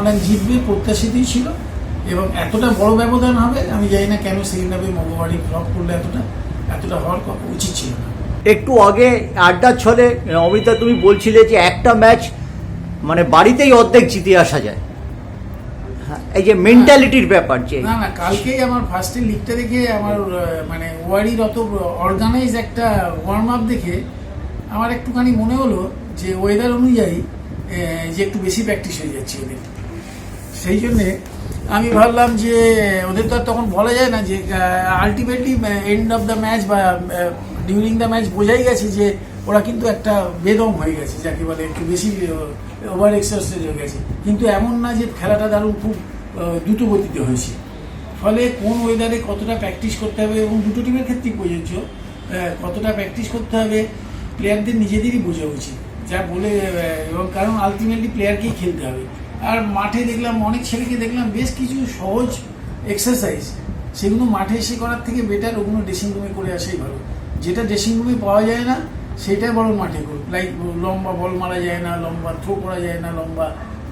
মোহামেডান জিতবে প্রত্যাশিতই ছিল এবং এতটা বড় ব্যবধান হবে আমি জানি না কেন সেকেন্ড হাফে মঙ্গলবাড়ি ফ্লপ করলে এতটা এতটা হওয়ার কথা উচিত ছিল না। একটু আগে আড্ডার ছলে অমিতা তুমি বলছিলে যে একটা ম্যাচ মানে বাড়িতেই অর্ধেক জিতে আসা যায়। হ্যাঁ, এই যে মেন্টালিটির ব্যাপার যে। না না কালকেই আমার ফার্স্টে লিগটা দেখে আমার মানে ওয়ারির অত অর্গানাইজ একটা ওয়ার্ম আপ দেখে আমার একটুখানি মনে হলো যে ওয়েদার অনুযায়ী যে একটু বেশি প্র্যাকটিস হয়ে যাচ্ছে ওদের সেই জন্যে আমি ভাবলাম যে ওদের তো আর তখন বলা যায় না যে ultimately end of the match বা ডিউরিং দ্য ম্যাচ বোঝাই গেছে যে ওরা কিন্তু একটা বেদম হয়ে গেছে যাকে বলে একটু বেশি ওভার এক্সারসাইজ হয়ে গেছে। কিন্তু এমন না যে খেলাটা দারুণ খুব আহ, দ্রুত গতিতে হয়েছে। ফলে কোন ওয়েদারে কতটা প্র্যাকটিস করতে হবে এবং দুটো টিমের ক্ষেত্রেই প্রযোজ্য কতটা প্র্যাকটিস করতে হবে প্লেয়ারদের নিজেদেরই বোঝা উচিত। যা বলে এবং কারণ আলটিমেটলি প্লেয়ারকেই খেলতে হবে। আর মাঠে দেখলাম, অনেক ছেলেকে দেখলাম, বেশ কিছু সহজ এক্সারসাইজ সেগুলো মাঠে এসে করার থেকে বেটার ওগুলো ড্রেসিং রুমে করে আসাই ভালো। যেটা ড্রেসিং রুমে পাওয়া যায় না সেটাই বড় মাঠে করুক লাইক লম্বা বল মারা যায় না, লম্বা থ্রো করা যায় না, লম্বা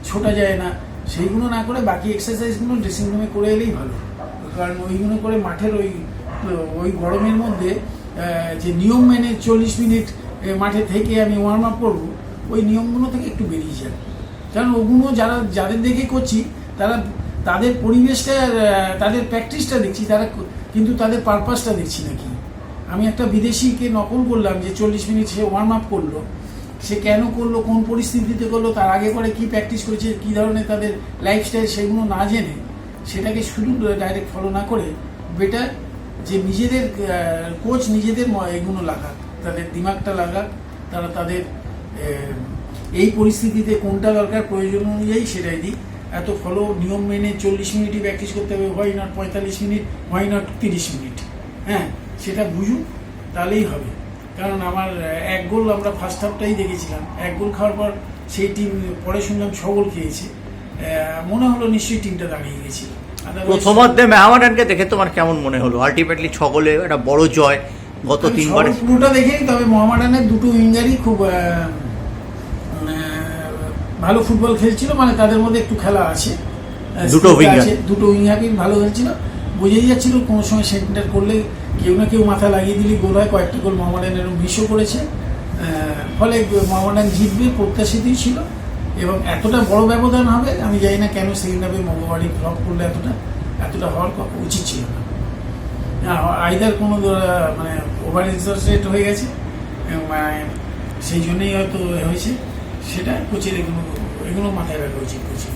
ছোটা যায় না। সেইগুলো না করে বাকি এক্সারসাইজগুলো ড্রেসিং রুমে করে এলেই ভালো। কারণ ওইগুলো করে মাঠের ওই ওই গরমের মধ্যে যে নিয়ম মেনে চল্লিশ মিনিট মাঠে থেকে আমি ওয়ার্ম আপ করব, ওই নিয়মগুলো থেকে একটু বেরিয়ে যাবে কারণ ওগুলো যারা, যাদের দেখে করছি, তারা তাদের পরিবেশটা তাদের প্র্যাকটিসটা দেখছি, তারা কিন্তু তাদের পারপাসটা দেখছি নাকি? আমি একটা বিদেশিকে নকল করলাম যে চল্লিশ মিনিট সে ওয়ার্ম আপ করল। সে কেন করল, কোন পরিস্থিতিতে করল, তার আগে পরে কি প্র্যাকটিস করেছে, কী ধরনের তাদের লাইফস্টাইল সেগুলো না জেনে সেটাকে শুধু ডাইরেক্ট ফলো না করে বেটার যে নিজেদের কোচ নিজেদের এগুলো লাগাক, তাদের দিমাগটা লাগাক, তারা তাদের এই পরিস্থিতিতে কোনটা দরকার প্রয়োজন অনুযায়ী সেটাই দিই। এত ফলো নিয়ম মেনে চল্লিশ মিনিটই প্র্যাকটিস করতে হবে হয় নট পঁয়তাল্লিশ মিনিট হয় নট তিরিশ মিনিট? হ্যাঁ সেটা বুঝুন তাহলেই হবে। কারণ আমার এক গোল আমরা ফার্স্ট হাফটাই দেখেছিলাম। এক গোল খাওয়ার পর সেই টিম পরে শুনলাম ছ গোল খেয়েছে। মনে হলো নিশ্চয়ই টিমটা দাঁড়িয়ে গেছিল। প্রথমার্ধে মেহামাডানকে দেখে তোমার কেমন মনে হলো? আলটিমেটলি ছগলে একটা বড় জয় গত তিনবারে পুরোটা দেখেই তবে মোহামেডানের দুটো উইঙ্গারই খুব ভালো ফুটবল খেলছিল মানে তাদের মধ্যে একটু খেলা আছে। দুটো। আছে, দুটো উইঙ্গারই ভালো খেলছিল। বোঝাই যাচ্ছিল কোনো সময় সেন্টার করলে কেউ না কেউ মাথা লাগিয়ে দিলে গোল হয় কয়েকটা গোল মোহামেডান এরকম মিসও করেছে। ফলে মোহামেডান জিতবে প্রত্যাশিতই ছিল এবং এতটা বড় ব্যবধান হবে আমি জানি না কেন সেকেন্ড হাফে মঙ্গলবাড়ি ফ্লপ করলে এতটা এতটা হওয়ার উচিত ছিল না। আইদার কোনো মানে ওভার এক্সারসাইজ হয়ে গেছে মানে সেই জন্যই হয়তো হয়েছে। সেটা কোচের এগুলো এগুলো মাথায় রাখা উচিত কোচের